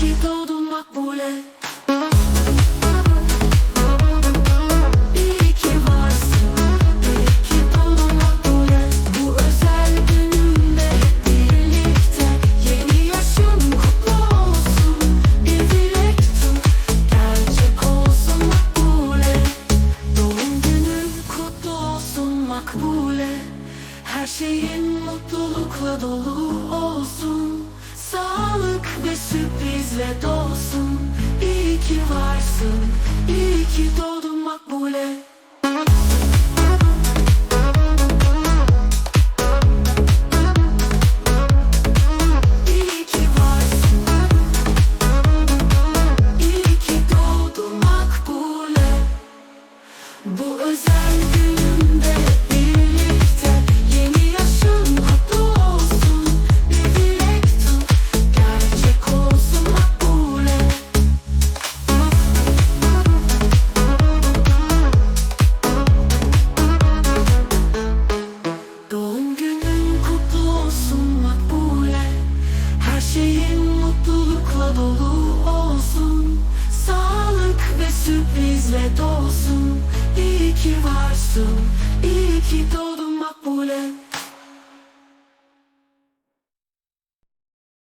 ki doğdun Makbule Makbule. Bu özel gününde hep birlikte varsın, iyi ki doğdun Makbule. Bu özel gününde dolu olsun. Sağlık ve sürprizle dolsun. İyi ki varsın, iyi ki doğdun Makbule